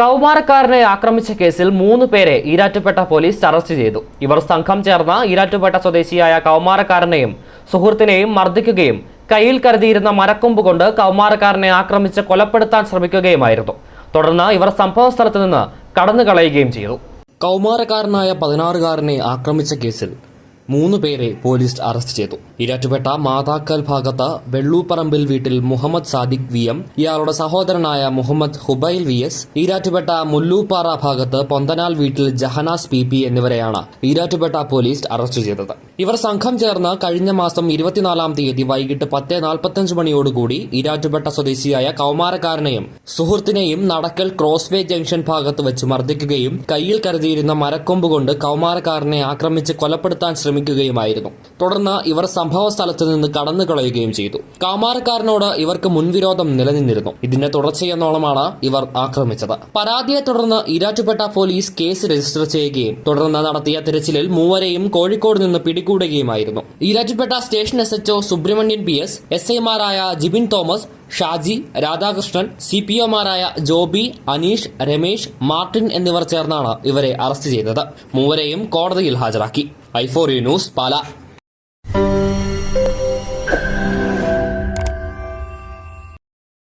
കൗമാരക്കാരനെ ആക്രമിച്ച കേസിൽ മൂന്ന് പേരെ ഈരാറ്റുപേട്ട പോലീസ് അറസ്റ്റ് ചെയ്തു. ഇവർ സംഘം ചേർന്ന ഈരാറ്റുപേട്ട സ്വദേശിയായ കൗമാരക്കാരനെയും സുഹൃത്തിനെയും മർദ്ദിക്കുകയും കയ്യിൽ കരുതിയിരുന്ന മരക്കൊമ്പ് കൊണ്ട് കൗമാരക്കാരനെ ആക്രമിച്ച് കൊലപ്പെടുത്താൻ ശ്രമിക്കുകയുമായിരുന്നു. തുടർന്ന് ഇവർ സംഭവ സ്ഥലത്ത് നിന്ന് കടന്നു കളയുകയും ചെയ്തു. കൗമാരക്കാരനായ പതിനാറുകാരനെ ആക്രമിച്ച കേസിൽ മൂന്ന് പേരെ പോലീസ് അറസ്റ്റ് ചെയ്തു. ഇരാറ്റുപേട്ട മാതാക്കൽ ഭാഗത്ത് വെള്ളൂപ്പറമ്പിൽ വീട്ടിൽ മുഹമ്മദ് സാദിഖ് വി എം ഇയാളുടെ സഹോദരനായ മുഹമ്മദ് ഹുബൈൽ വി എസ് ഇരാറ്റുപേട്ട മുല്ലൂപ്പാറ ഭാഗത്ത് പൊന്തനാൽ വീട്ടിൽ ജഹനാസ് പി പി എന്നിവരെയാണ് ഇരാറ്റുപേട്ട പോലീസ് അറസ്റ്റ് ചെയ്തത്. ഇവർ സംഘം ചേർന്ന് കഴിഞ്ഞ മാസം ഇരുപത്തിനാലാം തീയതി വൈകിട്ട് പത്ത് നാൽപ്പത്തഞ്ച് മണിയോടുകൂടി ഇരാറ്റുപെട്ട സ്വദേശിയായ കൗമാരക്കാരനെയും സുഹൃത്തിനെയും നടക്കൽ ക്രോസ്വേ ജംഗ്ഷൻ ഭാഗത്ത് വെച്ച് മർദ്ദിക്കുകയും കയ്യിൽ കരുതിയിരുന്ന മരക്കൊമ്പ് കൊണ്ട് കൗമാരക്കാരനെ ആക്രമിച്ച് കൊലപ്പെടുത്താൻ ശ്രമിക്കുകയുമായിരുന്നു. തുടർന്ന് ഇവർ സംഭവ സ്ഥലത്ത് നിന്ന് കടന്നു കളയുകയും ചെയ്തു. കൗമാരക്കാരനോട് ഇവർക്ക് മുൻവിരോധം നിലനിന്നിരുന്നു. ഇതിന്റെ തുടർച്ചയെന്നോളമാണ് ഇവർ ആക്രമിച്ചത്. പരാതിയെ തുടർന്ന് ഇരാറ്റുപെട്ട പോലീസ് കേസ് രജിസ്റ്റർ ചെയ്യുകയും തുടർന്ന് നടത്തിയ തിരച്ചിലിൽ മൂവരെയും കോഴിക്കോട് നിന്ന് പിടികൂടുകയുമായിരുന്നു Erattupetta station S HO Subramanian P S S ഐമാരായ Jibin Thomas Shaji Radhakrishnan C P ഒമാരായ Joby Aneesh Ramesh Martin എന്നിവർ ചേർന്നാണ് ഇവരെ അറസ്റ്റ് ചെയ്തത്. മൂവരെയും കോടതിയിൽ ഹാജരാക്കി. I four you news Pala.